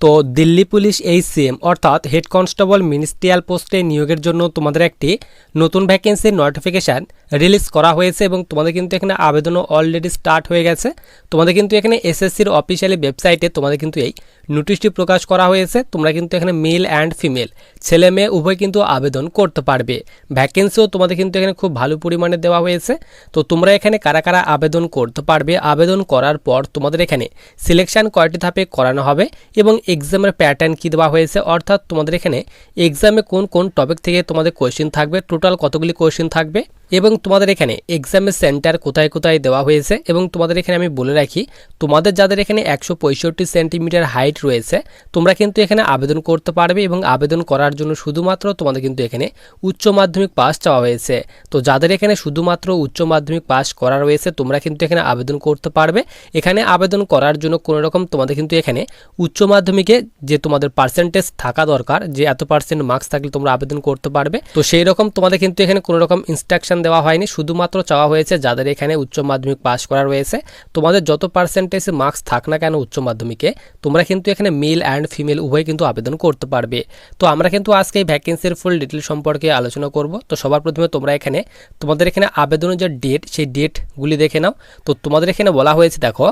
তো দিল্লি পুলিশ এই সিএম অর্থাৎ হেড কনস্টেবল মিনিস্ট্রিয়াল পোস্টে নিয়োগের জন্য তোমাদের একটি নতুন ভ্যাকেন্সির নোটিফিকেশান রিলিজ করা হয়েছে এবং তোমাদের কিন্তু এখানে আবেদনও অলরেডি স্টার্ট হয়ে গেছে। তোমাদের কিন্তু এখানে এসএসসির অফিসিয়ালি ওয়েবসাইটে তোমাদের কিন্তু এই নোটিশটি প্রকাশ করা হয়েছে। তোমরা কিন্তু এখানে মেল অ্যান্ড ফিমেল ছেলে মেয়ে, উভয় কিন্তু আবেদন করতে পারবে। ভ্যাকেন্সিও তোমাদের কিন্তু এখানে খুব ভালো পরিমাণে দেওয়া হয়েছে। তো তোমরা এখানে কারা কারা আবেদন করতে পারবে? আবেদন করার পর তোমাদের এখানে সিলেকশন কয়টি ধাপে করানো হবে এবং এক্সামের প্যাটার্ন কী দেওয়া হয়েছে? অর্থাৎ তোমাদের এখানে এক্সামে কোন কোন টপিক থেকে তোমাদের কোয়েশ্চেন থাকবে? টোটাল কতগুলি কোয়েশ্চেন থাকবে? এবং তোমাদের এখানে এক্সামের সেন্টার কোথায় কোথায় দেওয়া হয়েছে এবং তোমাদের এখানে আমি বলে রাখি, তোমাদের যাদের এখানে একশো পঁয়ষট্টি সেন্টিমিটার হাইট রয়েছে, তোমরা কিন্তু এখানে আবেদন করতে পারবে এবং আবেদন করার জন্য শুধুমাত্র তোমাদের কিন্তু এখানে উচ্চ মাধ্যমিক পাস চাওয়া হয়েছে। তো যাদের এখানে শুধুমাত্র উচ্চ মাধ্যমিক পাস করা রয়েছে, তোমরা কিন্তু এখানে আবেদন করতে পারবে। এখানে আবেদন করার জন্য কোনো রকম তোমাদের কিন্তু এখানে উচ্চ মাধ্যমিকে যে তোমাদের পার্সেন্টেজ থাকা দরকার, যে এত পার্সেন্ট মার্কস থাকলে তোমরা আবেদন করতে পারবে। তো সেই রকম তোমাদের কিন্তু এখানে কোনো রকম ইনস্ট্রাকশন দেওয়া হয়নি। শুধুমাত্র চাওয়া হয়েছে যাদের এখানে উচ্চ মাধ্যমিক পাস করা রয়েছে। তোমাদের যত পার্সেন্টেজ মার্কস থাক না কেন উচ্চ মাধ্যমিকে, তোমরা কিন্তু এখানে মেল অ্যান্ড ফিমেল উভয় কিন্তু আবেদন করতে পারবে। তো আমরা কিন্তু আজকে এই ভ্যাকেন্সির ফুল ডিটেল সম্পর্কে আলোচনা করব। তো সবার প্রথমে তোমরা এখানে, তোমাদের এখানে আবেদনের যে ডেট সেই ডেটগুলি দেখে নাও। তো তোমাদের এখানে বলা হয়েছে, দেখো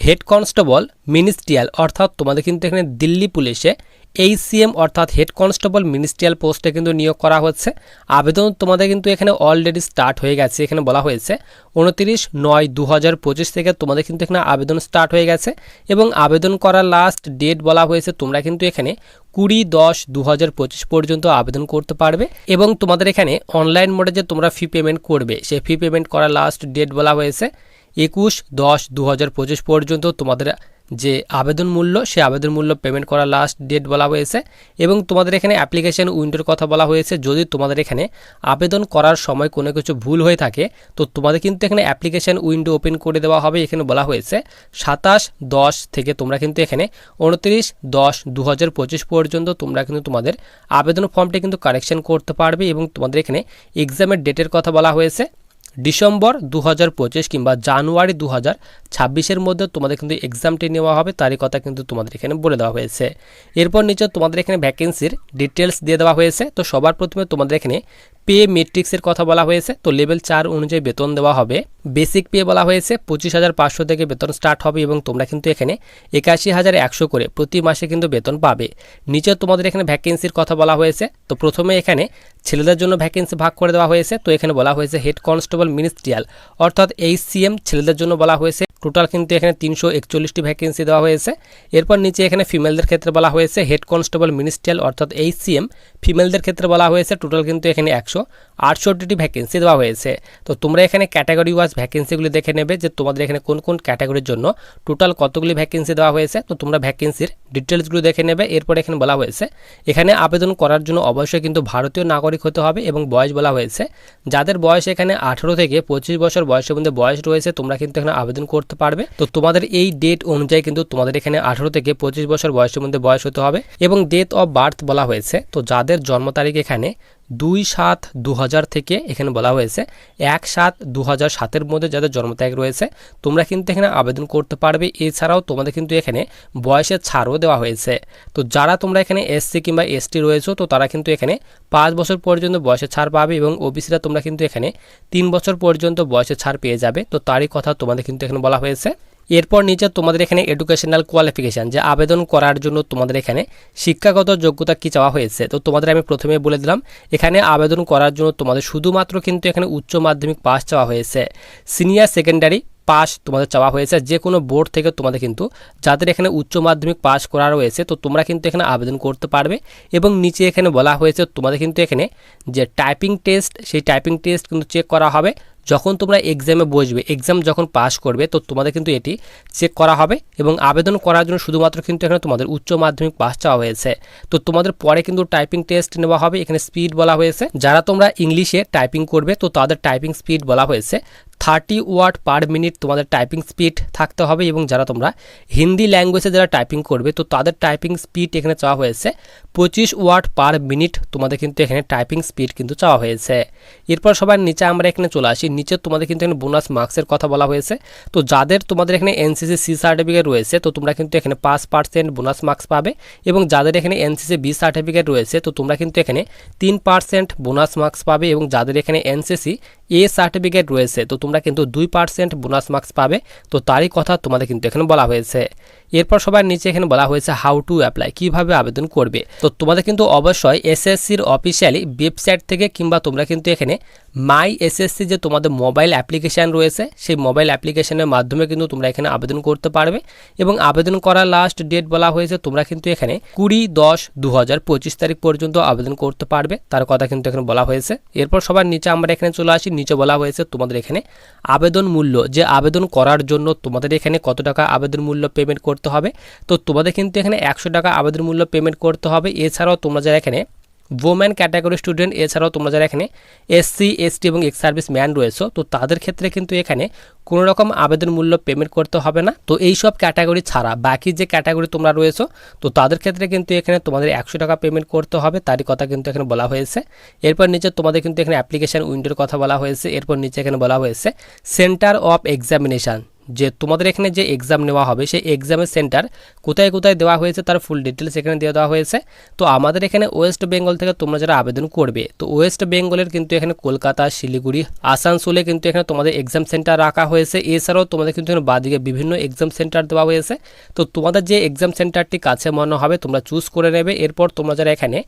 হেড কনস্টেবল মিনিস্ট্রিয়াল, অর্থাৎ তোমাদের কিন্তু এখানে দিল্লি পুলিশে এইসিএম অর্থাৎ হেড কনস্টেবল মিনিস্ট্রিয়াল পোস্টে কিন্তু নিয়োগ করা হচ্ছে। আবেদন তোমাদের কিন্তু এখানে অলরেডি স্টার্ট হয়ে গেছে। এখানে বলা হয়েছে, উনত্রিশ নয় দু হাজার থেকে তোমাদের কিন্তু এখানে আবেদন স্টার্ট হয়ে গেছে এবং আবেদন করার লাস্ট ডেট বলা হয়েছে, তোমরা কিন্তু এখানে কুড়ি দশ দু হাজার পর্যন্ত আবেদন করতে পারবে এবং তোমাদের এখানে অনলাইন মোডে যে তোমরা ফি পেমেন্ট করবে, সেই ফি পেমেন্ট করার লাস্ট ডেট বলা হয়েছে। একুশ দশ দু হাজার পর্যন্ত তোমাদের যে আবেদন মূল্য সে আবেদন মূল্য পেমেন্ট করা লাস্ট ডেট বলা হয়েছে এবং তোমাদের এখানে অ্যাপ্লিকেশন উইন্ডোর কথা বলা হয়েছে। যদি তোমাদের এখানে আবেদন করার সময় কোনো কিছু ভুল হয়ে থাকে, তো তোমাদের কিন্তু এখানে অ্যাপ্লিকেশন উইন্ডো ওপেন করে দেওয়া হবে। এখানে বলা হয়েছে সাতাশ দশ থেকে তোমরা কিন্তু এখানে উনত্রিশ দশ দু হাজার পর্যন্ত তোমরা কিন্তু তোমাদের আবেদন ফর্মটি কিন্তু কারেকশন করতে পারবে এবং তোমাদের এখানে এক্সামের ডেটের কথা বলা হয়েছে। ডিসেম্বর দু হাজার পঁচিশ কিংবা জানুয়ারি দু হাজার ছাব্বিশের মধ্যে তোমাদের কিন্তু এক্সামটি নেওয়া হবে, তারই কথা কিন্তু তোমাদের এখানে বলে দেওয়া হয়েছে। এরপর নিচে তোমাদের এখানে ভ্যাকেন্সির ডিটেলস দিয়ে দেওয়া হয়েছে। তো সবার প্রথমে তোমাদের এখানে পে মেট্রিক্সের কথা বলা হয়েছে, তো লেভেল চার অনুযায়ী বেতন দেওয়া হবে। বেসিক পে বলা হয়েছে, পঁচিশ হাজার পাঁচশো থেকে বেতন স্টার্ট হবে এবং তোমরা কিন্তু এখানে একাশি হাজার একশো করে প্রতি মাসে কিন্তু বেতন পাবে। নিচে তোমাদের এখানে ভ্যাকেন্সির কথা বলা হয়েছে, তো প্রথমে এখানে ছেলেদের জন্য ভ্যাকেন্সি ভাগ করে দেওয়া হয়েছে, তো এখানে বলা হয়েছে হেড কনস্টেবল মিনিস্ট্রিয়াল অর্থাৎ এই সিএম ছেলেদের জন্য বলা হয়েছে। টোটাল কিন্তু এখানে তিনশো একচল্লিশটি ভ্যাকেন্সি দেওয়া হয়েছে। এরপর নিচে এখানে ফিমেলদের ক্ষেত্রে বলা হয়েছে হেড কনস্টেবল মিনিস্ট্রিয়াল অর্থাৎ এই সিএম ফিমেলদের ক্ষেত্রে বলা হয়েছে টোটাল কিন্তু এখানে একশো corso আটষট্টিটি ভ্যাকেন্সি দেওয়া হয়েছে। তো তোমরা এখানে ক্যাটাগরি ওয়াইজ ভ্যাকেন্সিগুলি দেখে নেবে যে তোমাদের এখানে কোন কোন ক্যাটাগরির জন্য টোটাল কতগুলি ভ্যাকেন্সি দেওয়া হয়েছে। তো তোমরা ভ্যাকেন্সির ডিটেলসগুলো দেখে নেবে। এরপর এখানে বলা হয়েছে, এখানে আবেদন করার জন্য অবশ্যই কিন্তু ভারতীয় নাগরিক হতে হবে এবং বয়স বলা হয়েছে। যাদের বয়স এখানে আঠেরো থেকে পঁচিশ বছর বয়সের মধ্যে বয়স রয়েছে, তোমরা কিন্তু এখানে আবেদন করতে পারবে। তো তোমাদের এই ডেট অনুযায়ী কিন্তু তোমাদের এখানে আঠেরো থেকে পঁচিশ বছর বয়সের মধ্যে বয়স হতে হবে এবং ডেট অফ বার্থ বলা হয়েছে। তো যাদের জন্ম তারিখ এখানে দুই সাত দু হাজার থেকে এখানে বলা হয়েছে এক সাত দু হাজার সাতের মধ্যে যাদের জন্ম তারিখ রয়েছে, তোমরা কিন্তু এখানে আবেদন করতে পারবে। এছাড়াও তোমাদের কিন্তু এখানে বয়সের ছাড়ও দেওয়া হয়েছে। তো যারা তোমরা এখানে এসসি কিংবা এসটি রয়েছো, তো তারা কিন্তু এখানে পাঁচ বছর পর্যন্ত বয়সের ছাড় পাবে এবং ওবিসিরা তোমরা কিন্তু এখানে তিন বছর পর্যন্ত বয়সের ছাড় পেয়ে যাবে। তো তারই কথা তোমাদের কিন্তু এখানে বলা হয়েছে। এরপর নিচে তোমাদের এখানে এডুকেশনাল কোয়ালিফিকেশান যে আবেদন করার জন্য তোমাদের এখানে শিক্ষাগত যোগ্যতা কি চাওয়া হয়েছে। তো তোমাদের আমি প্রথমে বলে দিলাম, এখানে আবেদন করার জন্য তোমাদের শুধুমাত্র কিন্তু এখানে উচ্চ মাধ্যমিক পাস চাওয়া হয়েছে। সিনিয়র সেকেন্ডারি পাস তোমাদের চাওয়া হয়েছে যে কোনো বোর্ড থেকে তোমাদের কিন্তু যাদের এখানে উচ্চ মাধ্যমিক পাস করা রয়েছে, তো তোমরা কিন্তু এখানে আবেদন করতে পারবে। এবং নিচে এখানে বলা হয়েছে, তোমাদের কিন্তু এখানে যে টাইপিং টেস্ট সেই টাইপিং টেস্ট কিন্তু চেক করা হবে। যখন তোমরা এক্সামে বসবে এক্সাম যখন পাস করবে, তো তোমাদের কিন্তু এটি চেক করা হবে। এবং আবেদন করার জন্য শুধুমাত্র কিন্তু এখানে তোমাদের উচ্চ মাধ্যমিক পাস চাওয়া হয়েছে। তো তোমাদের পরে কিন্তু টাইপিং টেস্ট নেওয়া হবে, এখানে স্পিড বলা হয়েছে। যারা তোমরা ইংলিশে টাইপিং করবে, তো তাদের টাইপিং স্পিড বলা হয়েছে। থার্টি ওয়াট পার মিনিট তোমাদের টাইপিং স্পিড থাকতে হবে এবং যারা তোমরা হিন্দি ল্যাঙ্গুয়েজে যারা টাইপিং করবে, তো তাদের টাইপিং স্পিড এখানে চাওয়া হয়েছে পঁচিশ ওয়াট পার মিনিট তোমাদের কিন্তু এখানে টাইপিং স্পিড কিন্তু চাওয়া হয়েছে। এরপর সবার নিচে আমরা এখানে চলে আসি, নিচে তোমাদের কিন্তু এখানে বোনাস মার্কসের কথা বলা হয়েছে। তো যাদের তোমাদের এখানে এনসিসি সি সার্টিফিকেট রয়েছে, তো তোমরা কিন্তু এখানে পাঁচ পার্সেন্ট বোনাস মার্কস পাবে এবং যাদের এখানে এনসিসি বি সার্টিফিকেট রয়েছে, তো তোমরা কিন্তু এখানে তিন পার্সেন্ট বোনাস মার্কস পাবে এবং যাদের এখানে এনসিসি এ সার্টিফিকেট রয়েছে, তো তোমরা কিন্তু দুই পার্সেন্ট বোনাস মার্কস পাবে, তো তারই কথা তোমাদের কিন্তু এখানে বলা হয়েছে। এরপর সবার নিচে এখানে বলা হয়েছে হাউ টু অ্যাপ্লাই কীভাবে আবেদন করবে। তো তোমাদের কিন্তু অবশ্যই এসএসসির অফিসিয়ালি ওয়েবসাইট থেকে কিংবা তোমরা কিন্তু এখানে মাই এসএসসি যে তোমাদের মোবাইল অ্যাপ্লিকেশান রয়েছে, সেই মোবাইল অ্যাপ্লিকেশনের মাধ্যমে কিন্তু তোমরা এখানে আবেদন করতে পারবে। এবং আবেদন করার লাস্ট ডেট বলা হয়েছে, তোমরা কিন্তু এখানে কুড়ি দশ দু তারিখ পর্যন্ত আবেদন করতে পারবে। তার কথা কিন্তু এখানে বলা হয়েছে। এরপর সবার নিচে আমরা এখানে চলে আসি। নিচে বলা হয়েছে তোমাদের এখানে আবেদন মূল্য, যে আবেদন করার জন্য তোমাদের এখানে কত টাকা আবেদন মূল্য পেমেন্ট করতে হবে। তো তোমাদের কিন্তু এখানে একশো টাকা আবেদন মূল্য পেমেন্ট করতে হবে। এছাড়াও তোমরা যারা এখানে ওমেন ক্যাটাগরি স্টুডেন্ট এছাড়াও তোমরা যারা এখানে এসসি এসটি এবং এক্স সার্ভিস ম্যান রয়েছে, তো তাদের ক্ষেত্রে কিন্তু এখানে কোনো রকম আবেদন মূল্য পেমেন্ট করতে হবে না। তো এই সব ক্যাটাগরি ছাড়া বাকি যে ক্যাটাগরি তোমরা রয়েছো, তো তাদের ক্ষেত্রে কিন্তু এখানে তোমাদের একশো টাকা পেমেন্ট করতে হবে। তারই কথা কিন্তু এখানে বলা হয়েছে। এরপর নিচে তোমাদের কিন্তু এখানে অ্যাপ্লিকেশান উইন্ডোর কথা বলা হয়েছে। এরপর নিচে এখানে বলা হয়েছে সেন্টার অফ এক্সামিনেশান যে তোমাদের এখানে যে এক্সাম নেওয়া হবে, সেই এক্সামের সেন্টার কোথায় কোথায় দেওয়া হয়েছে তার ফুল ডিটেলস এখানে দিয়ে দেওয়া হয়েছে। তো আমাদের এখানে ওয়েস্ট বেঙ্গল থেকে তোমরা যারা আবেদন করবে, তো ওয়েস্ট বেঙ্গলের কিন্তু এখানে কলকাতা, শিলিগুড়ি, আসানসোলে কিন্তু এখানে তোমাদের এক্সাম সেন্টার রাখা হয়েছে। এছাড়াও তোমাদের কিন্তু এখানে বাদিকে বিভিন্ন এক্সাম সেন্টার দেওয়া হয়েছে। তো তোমাদের যে এক্সাম সেন্টারটি কাছে মনে হবে, তোমরা চুজ করে নেবে। এরপর তোমরা যারা এখানে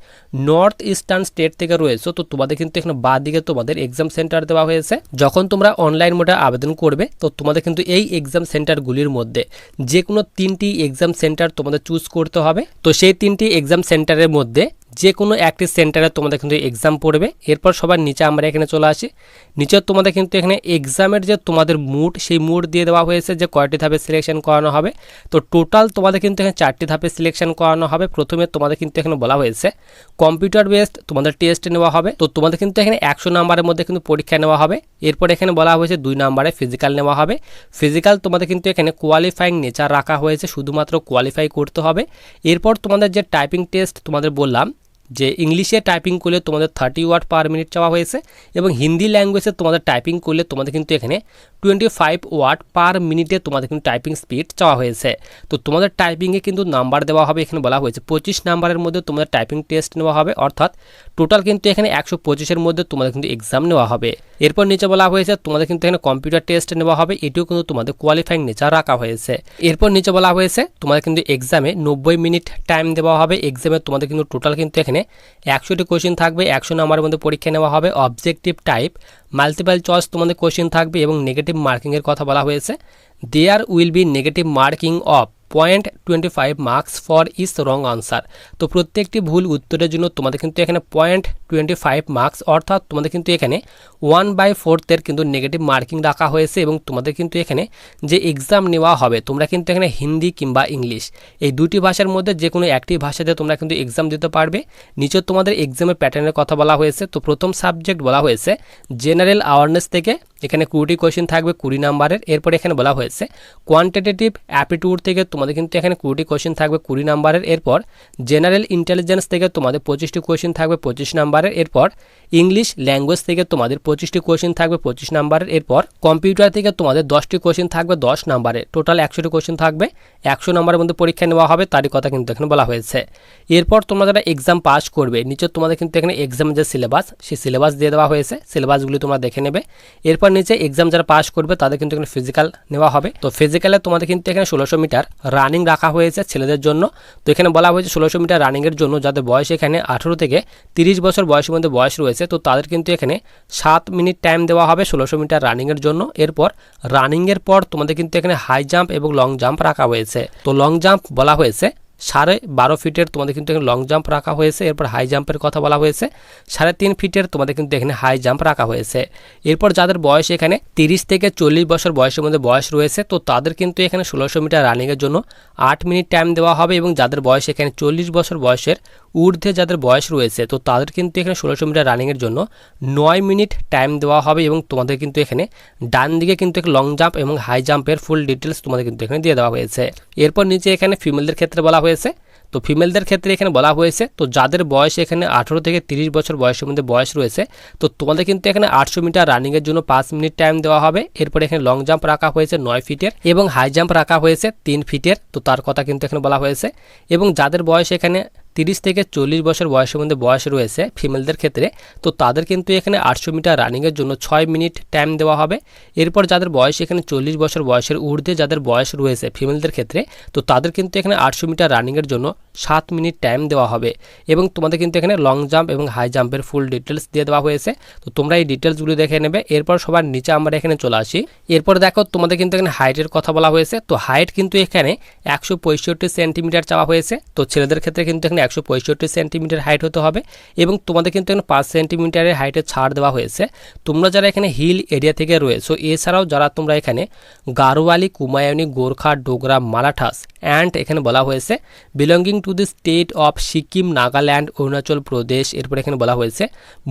নর্থ ইস্টার্ন স্টেট থেকে রয়েছে, তো তোমাদের কিন্তু এখানে বাদিকে তোমাদের এক্সাম সেন্টার দেওয়া হয়েছে। যখন তোমরা অনলাইন মোডে আবেদন করবে, তো তোমাদের কিন্তু এই এক্সাম সেন্টারগুলির মধ্যে যে কোনো তিনটি এক্সাম সেন্টার তোমাদের চুজ করতে হবে। তো সেই তিনটি এক্সাম সেন্টারের মধ্যে যে কোনো একটি সেন্টারে তোমাদের কিন্তু এক্সাম পড়বে। এরপর সবার নিচে আমরা এখানে চলে আসি। নিচে তোমাদের কিন্তু এখানে এক্সামের যে তোমাদের মুড সেই মুড দিয়ে দেওয়া হয়েছে যে কয়টি ধাপে সিলেকশন করানো হবে। তো টোটাল তোমাদের কিন্তু এখানে চারটি ধাপে সিলেকশন করানো হবে। প্রথমে তোমাদের কিন্তু এখানে বলা হয়েছে কম্পিউটার বেসড তোমাদের টেস্ট নেওয়া হবে। তো তোমাদের কিন্তু এখানে একশো নাম্বারের মধ্যে কিন্তু পরীক্ষা নেওয়া হবে। এরপর এখানে বলা হয়েছে দুই নাম্বারে ফিজিক্যাল নেওয়া হবে। ফিজিক্যাল তোমাদের কিন্তু এখানে কোয়ালিফাইং নেচার রাখা হয়েছে, শুধুমাত্র কোয়ালিফাই করতে হবে। এরপর তোমাদের যে টাইপিং টেস্ট তোমাদের বললাম যে ইংলিশে টাইপিং করলে তোমাদের থার্টি ওয়াট পার মিনিট চাওয়া হয়েছে এবং হিন্দি ল্যাঙ্গুয়েজে তোমাদের টাইপিং করলে তোমাদের কিন্তু এখানে টোয়েন্টি ফাইভ ওয়ার্ড পার মিনিটে তোমাদের কিন্তু টাইপিং স্পিড চাওয়া হয়েছে। তো তোমাদের টাইপিংয়ে কিন্তু নাম্বার দেওয়া হবে, এখানে বলা হয়েছে পঁচিশ নাম্বারের মধ্যে তোমাদের টাইপিং টেস্ট নেওয়া হবে, অর্থাৎ টোটাল কিন্তু এখানে একশো পঁচিশের মধ্যে তোমাদের কিন্তু এক্সাম নেওয়া হবে। এরপর নিচে বলা হয়েছে তোমাদের কিন্তু এখানে কম্পিউটার টেস্ট নেওয়া হবে, এটিও কিন্তু তোমাদের কোয়ালিফাইং নেচার রাখা হয়েছে। এরপর নিচে বলা হয়েছে তোমাদের কিন্তু এক্সামে নব্বই মিনিট টাইম দেওয়া হবে এক্সামে তোমাদের কিন্তু টোটাল কিন্তু এখানে একশোটি কোশ্চেন থাকবে, একশো নম্বরের মধ্যে পরীক্ষা নেওয়া হবে। অবজেক্টিভ টাইপ মাল্টিপাল চয়েস তোমাদের কোশ্চেন থাকবে এবং নেগেটিভ মার্কিংয়ের কথা বলা হয়েছে। There will be negative marking of point twenty five marks for each wrong answer তো প্রত্যেকটি ভুল উত্তরের জন্য তোমাদের কিন্তু এখানে পয়েন্ট টোয়েন্টি ফাইভ মার্কস অর্থাৎ তোমাদের কিন্তু এখানে ওয়ান বাই ফোর্থের কিন্তু নেগেটিভ মার্কিং রাখা হয়েছে এবং তোমাদের কিন্তু এখানে যে এক্সাম নেওয়া হবে, তোমরা কিন্তু এখানে হিন্দি কিংবা ইংলিশ। এই দুটি ভাষার মধ্যে যে কোনো একটি ভাষাতে তোমরা কিন্তু এক্সাম দিতে পারবে। নিচে তোমাদের এক্সামের প্যাটার্নের কথা বলা হয়েছে। তো প্রথম সাবজেক্ট বলা হয়েছে জেনারেল অ্যাওয়ারনেস থেকে এখানে কুড়িটি কোয়েশ্চেন থাকবে, কুড়ি নাম্বারের। এরপর এখানে বলা হয়েছে কোয়ান্টিটেটিভ অ্যাপিটিউড থেকে তোমাদের কিন্তু এখানে কুড়িটি কোয়েশ্চেন থাকবে, কুড়ি নাম্বারের। এরপর জেনারেল ইন্টেলিজেন্স থেকে তোমাদের পঁচিশটি কোয়েশ্চেন থাকবে, পঁচিশ নাম্বারের। এরপর ইংলিশ ল্যাঙ্গুয়েজ থেকে তোমাদের পঁচিশটি কোয়েশ্চেন থাকবে, পঁচিশ নাম্বারের। এরপর কম্পিউটার থেকে তোমাদের দশটি কোয়েশ্চেন থাকবে, দশ নাম্বারে টোটাল একশোটি কোয়েশ্চেন থাকবে, একশো নাম্বারের মধ্যে পরীক্ষা নেওয়া হবে, তারই কথা কিন্তু এখানে বলা হয়েছে। এরপর, তোমরা যারা এক্সাম পাস করবে, নিচে তোমাদের কিন্তু এখানে এক্সামের যে সিলেবাস সেই সিলেবাস দিয়ে দেওয়া হয়েছে সিলেবাসগুলি তোমরা দেখে নেবে। এরপর নিচে এক্সাম যারা পাস করবে, তাদের কিন্তু এখানে ফিজিক্যাল নেওয়া হবে। তো ফিজিক্যালে তোমাদের কিন্তু এখানে ষোলোশো মিটার রানিং রাখা হয়েছে ছেলেদের জন্য। তো এখানে বলা হয়েছে ষোলোশো মিটার রানিংয়ের জন্য যাদের বয়স এখানে আঠেরো থেকে তিরিশ বছর বয়সের মধ্যে বয়স রয়েছে, তো তাদের কিন্তু এখানে সাত মিনিট টাইম দেওয়া হবে ষোলোশো মিটার রানিংয়ের জন্য। এরপর রানিংয়ের পর তোমাদের কিন্তু এখানে হাই জাম্প এবং লং জাম্প রাখা হয়েছে। তো লং জাম্প বলা হয়েছে। সাড়ে বারো ফিটের তোমাদের কিন্তু এখানে লং জাম্প রাখা হয়েছে, এরপর হাই জাম্পের কথা বলা হয়েছে। সাড়ে তিন ফিটের তোমাদের কিন্তু এখানে হাই জাম্প রাখা হয়েছে। এরপর যাদের বয়স এখানে তিরিশ থেকে চল্লিশ বছর বয়সের মধ্যে বয়স রয়েছে, তো তাদের কিন্তু এখানে ষোলোশো মিটার রানিংয়ের জন্য আট মিনিট টাইম দেওয়া হবে এবং যাদের বয়স এখানে চল্লিশ বছর বয়সের ঊর্ধ্বে যাদের বয়স রয়েছে, তো তাদের কিন্তু এখানে ষোলোশো মিটার রানিংয়ের জন্য নয় মিনিট টাইম দেওয়া হবে এবং তোমাদের কিন্তু এখানে ডান দিকে কিন্তু লং জাম্প এবং হাই জাম্পের ফুল ডিটেলস তোমাদের কিন্তু এখানে দিয়ে দেওয়া হয়েছে। এরপর নিচে এখানে ফিমেলদের ক্ষেত্রে বলা তো ফিমেলদের ক্ষেত্রে এখানে বলা হয়েছে, তো যাদের বয়স এখানে আঠেরো থেকে তিরিশ বছর বয়সের মধ্যে বয়স রয়েছে, তো তোমাদের কিন্তু এখানে আটশো মিটার রানিংয়ের জন্য পাঁচ মিনিট টাইম দেওয়া হবে। এরপরে এখানে লং জাম্প রাখা হয়েছে নয় ফিটের এবং হাই জাম্প রাখা হয়েছে তিন ফিটের, তো তার কথা কিন্তু এখানে বলা হয়েছে। এবং যাদের বয়স এখানে তিরিশ থেকে চল্লিশ বছর বয়সের মধ্যে বয়স রয়েছে ফিমেলদের ক্ষেত্রে, তো তাদের কিন্তু এখানে আটশো মিটার রানিংয়ের জন্য ছয় মিনিট টাইম দেওয়া হবে। এরপর যাদের বয়স এখানে চল্লিশ বছর বয়সের ঊর্ধ্বে যাদের বয়স রয়েছে ফিমেলদের ক্ষেত্রে, তো তাদের কিন্তু এখানে আটশো মিটার রানিংয়ের জন্য সাত মিনিট টাইম দেওয়া হবে। এবং তোমাদের কিন্তু এখানে লং জাম্প এবং হাই জাম্পের ফুল ডিটেলস দিয়ে দেওয়া হয়েছে। তো তোমরা এই ডিটেলসগুলো দেখে নেবে। এরপর সবার নিচে আমরা এখানে চলে আসি। এরপর দেখো তোমাদের কিন্তু এখানে হাইটের কথা বলা হয়েছে। তো হাইট কিন্তু এখানে একশো পঁয়ষট্টি সেন্টিমিটার চাওয়া হয়েছে। তো ছেলেদের ক্ষেত্রে কিন্তু এখানে একশো পঁয়ষট্টি সেন্টিমিটার হাইট হতে হবে এবং তোমাদের কিন্তু এখানে পাঁচ সেন্টিমিটারের হাইটে ছাড় দেওয়া হয়েছে। তোমরা যারা এখানে হিল এরিয়া থেকে রয়েছো, এছাড়াও যারা তোমরা এখানে গারোয়ালি, কুমায়ুনি, গোর্খা, ডোগরা, মালাঠাস অ্যান্ড এখানে বলা হয়েছে। Belonging to the state of Sikkim Nagaland Arunachal Pradesh এরপর এখানে বলা হয়েছে,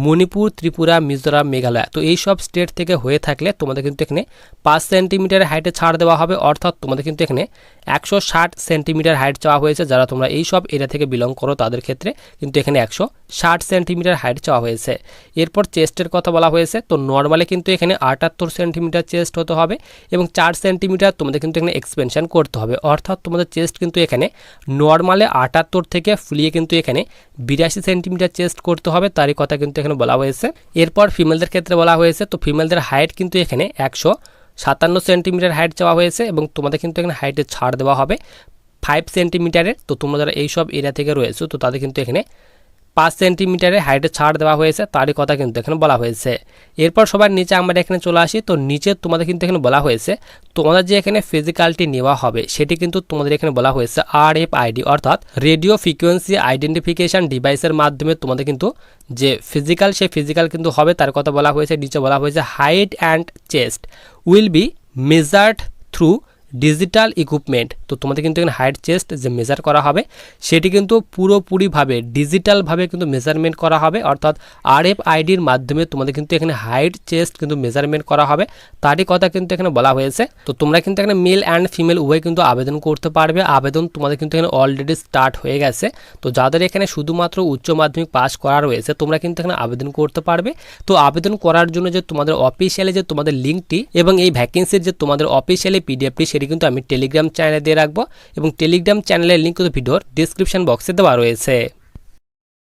মণিপুর, ত্রিপুরা, মিজোরাম, মেঘালয়। তো এই সব স্টেট থেকে হয়ে থাকলে তোমাদের কিন্তু এখানে পাঁচ সেন্টিমিটার হাইটে ছাড় দেওয়া হবে, অর্থাৎ তোমাদের কিন্তু এখানে একশো ষাট সেন্টিমিটার হাইট চাওয়া হয়েছে। যারা তোমরা এই সব এরিয়া থেকে বিলং করো, তাদের ক্ষেত্রে কিন্তু এখানে একশো ষাট সেন্টিমিটার হাইট চাওয়া হয়েছে। এরপর চেস্টের কথা বলা হয়েছে, তো নর্মালি কিন্তু এখানে আটাত্তর সেন্টিমিটার চেস্ট হতে হবে এবং চার সেন্টিমিটার তোমাদের কিন্তু এখানে এক্সপেনশন করতে হবে। অর্থাৎ তোমাদের চেস্ট কিন্তু এখানে নর্মালে আটাত্তর থেকে ফুলিয়ে কিন্তু এখানে বিরাশি সেন্টিমিটার চেস্ট করতে হবে, তারই কথা কিন্তু এখানে বলা হয়েছে। এরপর ফিমেলদের ক্ষেত্রে বলা হয়েছে, তো ফিমেলদের হাইট কিন্তু এখানে একশো সাতান্ন সেন্টিমিটার হাইট চাওয়া হয়েছে এবং তোমাদের কিন্তু এখানে হাইটে ছাড় দেওয়া হবে। ফাইভ সেন্টিমিটারের, তো তোমরা যারা এইসব এরিয়া থেকে রয়েছো, তো তাদের কিন্তু এখানে পাঁচ সেন্টিমিটারের হাইটে ছাড় দেওয়া হয়েছে, তারই কথা কিন্তু এখানে বলা হয়েছে। এরপর সবার নিচে আমরা এখানে চলে আসি, তো নিচে তোমাদের কিন্তু এখানে বলা হয়েছে, তোমাদের যে এখানে ফিজিক্যালটি নেওয়া হবে, সেটি কিন্তু তোমাদের এখানে বলা হয়েছে আর এফ আইডি অর্থাৎ রেডিও ফ্রিকোয়েন্সি আইডেন্টিফিকেশান ডিভাইসের মাধ্যমে তোমাদের কিন্তু যে ফিজিক্যাল সেই ফিজিক্যাল কিন্তু হবে, তার কথা বলা হয়েছে, নিচে বলা হয়েছে height and chest will be measured through digital equipment তো তোমাদের কিন্তু এখানে হাইট চেস্ট যে মেজার করা হবে, সেটি কিন্তু পুরোপুরিভাবে ডিজিটালভাবে কিন্তু মেজারমেন্ট করা হবে, অর্থাৎ আর এফ আইডির মাধ্যমে তোমাদের কিন্তু এখানে হাইট চেস্ট কিন্তু মেজারমেন্ট করা হবে। তারই কথা কিন্তু এখানে বলা হয়েছে। তো তোমরা কিন্তু এখানে মেল অ্যান্ড ফিমেল উভয় কিন্তু আবেদন করতে পারবে। আবেদন তোমাদের কিন্তু এখানে অলরেডি স্টার্ট হয়ে গেছে। তো যাদের এখানে শুধুমাত্র উচ্চ মাধ্যমিক পাস করা রয়েছে, তোমরা কিন্তু এখানে আবেদন করতে পারবে। তো আবেদন করার জন্য যে তোমাদের অফিসিয়ালি যে তোমাদের লিঙ্কটি এবং এই ভ্যাকেন্সির যে তোমাদের অফিসিয়ালি পিডিএফটি সেটি কিন্তু আমি টেলিগ্রাম চ্যানেলে দিয়ে রাখব এবং টেলিগ্রাম চ্যানেলের লিঙ্ক কিন্তু ভিডিওর ডিসক্রিপশন বক্সে দেওয়া রয়েছে।